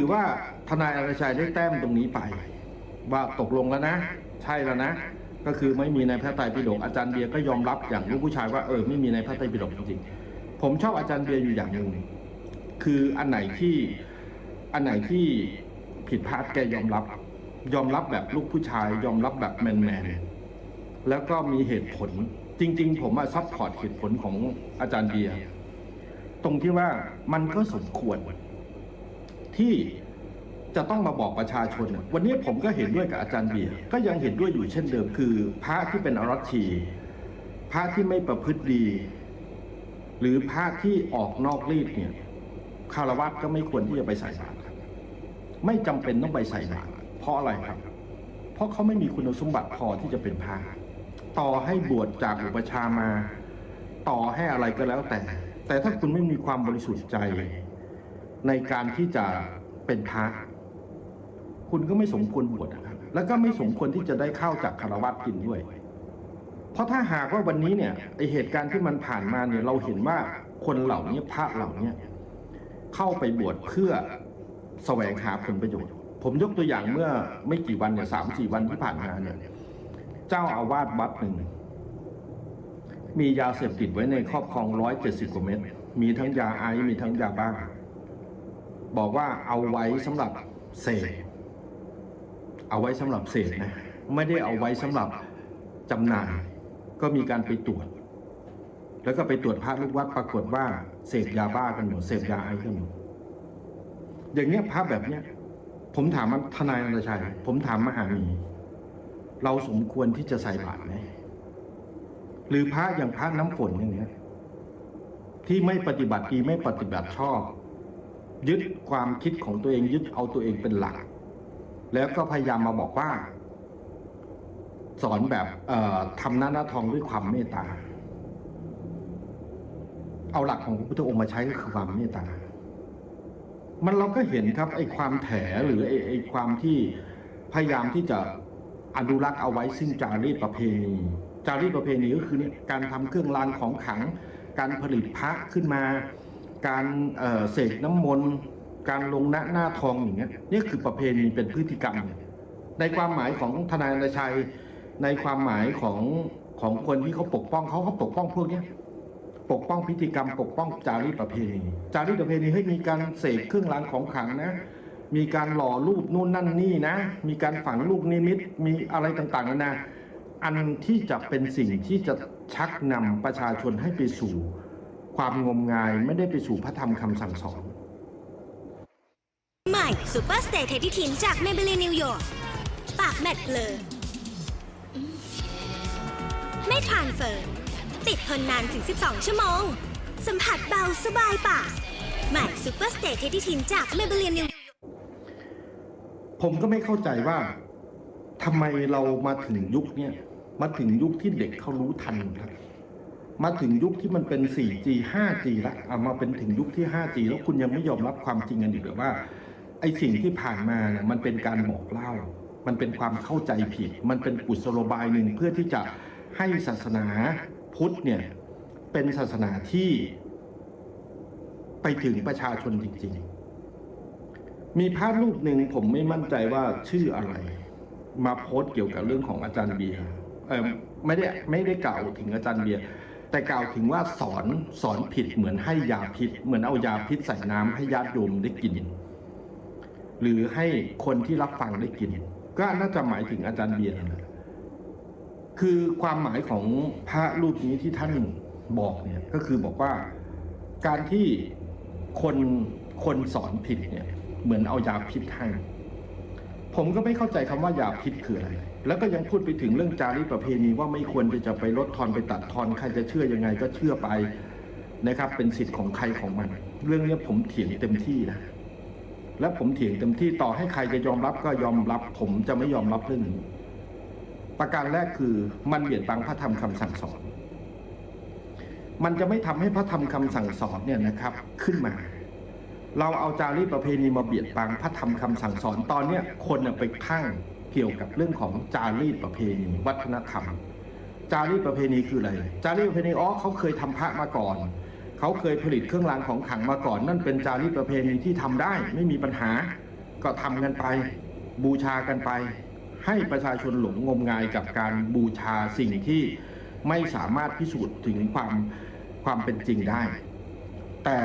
ถือว่าทนายอรชัยได้แต้มตรงนี้ไป ว่าตกลงแล้วนะ ใช่แล้วนะ ก็คือไม่มีในพระไตรปิฎกอาจารย์เบียร์ก็ยอมรับอย่างลูกผู้ชายว่าเออไม่มีในพระไตรปิฎกจริงๆผมชอบอาจารย์เบียร์อยู่อย่างหนึ่งคืออันไหนที่อันไหนที่ผิดพลาดแกยอมรับ ยอมรับแบบลูกผู้ชาย ยอมรับแบบแมนแมนๆแล้วก็มีเหตุผล จริง ๆ ผมมาซัพพอร์ตเหตุผลของอาจารย์เบียร์ตรงที่ว่ามันก็สมควร ที่จะต้องมาบอกประชาชน วันนี้ผมก็เห็นด้วยกับอาจารย์เบียร์ก็ยังเห็นด้วยอยู่เช่นเดิม คือพระที่เป็นอรัชีพระที่ไม่ประพฤติดี หรือพระที่ออกนอกรีดเนี่ยคารวะก็ไม่ควรที่จะไปใส่บาตรไม่จำเป็นต้องไปใส่บาตรเพราะอะไรครับ เพราะเขาไม่มีคุณสมบัติพอที่จะเป็นพระต่อให้บวชจากอุปชามา ต่อให้อะไรก็แล้วแต่ แต่ถ้าคุณไม่มีความบริสุทธิ์ใจ ในการที่จะเป็นพระคุณก็ไม่สมควรบวชนะครับ แล้วก็ไม่สมควรที่จะได้ข้าวจากคารวะกินด้วย เพราะถ้าหากว่าวันนี้เนี่ยไอเหตุการณ์ที่มันผ่านมาเนี่ยเราเห็นว่าคนเหล่านี้พระเหล่านี้เข้าไปบวชเพื่อแสวงหาผลประโยชน์ ผมยกตัวอย่างเมื่อไม่กี่วันเนี่ยสามสี่วันที่ผ่านมาเนี่ยเจ้าอาวาสวัดหนึ่งมียาเสพติดไว้ในครอบครองร้อยเจ็ดสิบกว่าเม็ดมีทั้งยาไอมีทั้งยาบ้า บอกว่าเอาไว้สำหรับเสพเอาไว้สำหรับเสพนะไม่ได้เอาไว้สำหรับจำหน่าย ก็มีการไปตรวจ แล้วก็ไปตรวจพระลูกวัดปรากฏว่าเสพยาบ้ากันหมดเสพยาไอซ์กันหมดอย่างเนี้ยพระแบบเนี้ยผมถามทนายอนัชัยผมถามมหามีเราสมควรที่จะใส่บาตรไหมหรือพระอย่างพระน้ำฝนอย่างเนี้ยที่ไม่ปฏิบัติดีไม่ปฏิบัติชอบ ยึดความคิดของตัวเองยึดเอาตัวเองเป็นหลัก แล้วก็พยายามมาบอกว่า สอนแบบเออทำหน้าหน้าทองด้วยความเมตตา เอาหลักของพระพุทธองค์มาใช้ก็คือความเมตตา มันเราก็เห็นครับไอ้ความแถหรือไอ้ไอ้ความที่พยายามที่จะอนุรักษ์เอาไว้ซึ่งจารีตประเพณีจารีตประเพณีก็คือการทำเครื่องรางของขัง การผลิตพระขึ้นมา การเสกน้ำมนต์การลงหน้าหน้าทองอย่างเงี้ยนี่คือประเพณีเป็นพฤติกรรม ในความหมายของทนายอนันตชัย ในความหมายของของคนที่เขาปกป้องเขาเขาปกป้องพวกเนี้ยปกป้องพิธีกรรม ปกป้องจารีตประเพณีจารีตประเพณีให้มีการเสกเครื่องรางของขลังนะมีการหล่อรูปนู่นนั่นนี่นะ มีการฝังลูกนิมิตมีอะไรต่างๆนานาอันที่จะเป็นสิ่งที่จะชักนำประชาชนให้ไปสู่ ความงมงายไม่ได้ไปสู่พระธรรมคำสั่งสอน ใหม่ซูเปอร์สเตทเทที่ทินจากเมเบลีนิวยอร์กปากแมตต์เลอไม่ทรานเฟอร์ติดทนนานถึง 12 ชั่วโมง สัมผัสเบาสบายปากใหม่ซูเปอร์สเตทเทที่ทินจากเมเบลีนิวยอร์กผมก็ไม่เข้าใจว่าทำไมเรามาถึงยุคเนี้ยมาถึงยุคที่เด็กเขารู้ทันครับ มาถึงยุคที่มันเป็น 4G 5G ละเอามาเป็นถึงยุคที่ 5G แล้วคุณยังไม่ยอมรับความจริงกันอีกหรือว่าไอ้สิ่งที่ผ่านมาเนี่ยมันเป็นการบอกเล่า มันเป็นความเข้าใจผิด มันเป็นกุศโลบายหนึ่งเพื่อที่จะให้ศาสนาพุทธเนี่ยเป็นศาสนาที่ไปถึงประชาชนจริง ๆ มีพระรูปหนึ่งผมไม่มั่นใจว่าชื่ออะไร มาโพสต์เกี่ยวกับเรื่องของอาจารย์เบียร์เออไม่ได้ไม่ได้กล่าวถึงอาจารย์เบียร์ แต่กล่าวถึงว่าสอนสอนผิดเหมือนให้ยาพิษ เหมือนเอายาพิษใส่น้ำให้ญาติโยมได้กิน หรือให้คนที่รับฟังได้กิน ก็น่าจะหมายถึงอาจารย์เบียร์นั่นแหละคือความหมายของพระรูปนี้ที่ท่านบอกเนี่ยก็คือบอกว่าการที่คนคนสอนผิดเนี่ยเหมือนเอายาพิษให้ ผมก็ไม่เข้าใจคำว่ายาพิษคืออะไร แล้วก็ยังพูดไปถึงเรื่องจารีตประเพณีว่าไม่ควรที่จะไปลดทอนไปตัดทอนใครจะเชื่อยังไงก็เชื่อไปนะครับ เป็นสิทธิ์ของใครของมัน เรื่องนี้ผมเถียงเต็มที่นะ และผมเถียงเต็มที่ต่อให้ใครจะยอมรับก็ยอมรับ ผมจะไม่ยอมรับเรื่องนี้ประการแรกคือมันเบียดบังพระธรรมคำสั่งสอน มันจะไม่ทำให้พระธรรมคำสั่งสอนเนี่ยนะครับ ขึ้นมา เราเอาจารีตประเพณีมาเบียดบังพระธรรมคำสั่งสอนตอนเนี้ยคนไปข้างเกี่ยวกับเรื่องของจารีตประเพณีวัฒนธรรม จารีตประเพณีคืออะไร จารีตประเพณีอ๋อเขาเคยทำพระมาก่อน เขาเคยผลิตเครื่องรางของขลังมาก่อน นั่นเป็นจารีตประเพณีที่ทำได้ไม่มีปัญหา ก็ทำกันไป บูชากันไป ให้ประชาชนหลงงมงายกับการบูชาสิ่งที่ไม่สามารถพิสูจน์ถึงความความเป็นจริงได้ แต่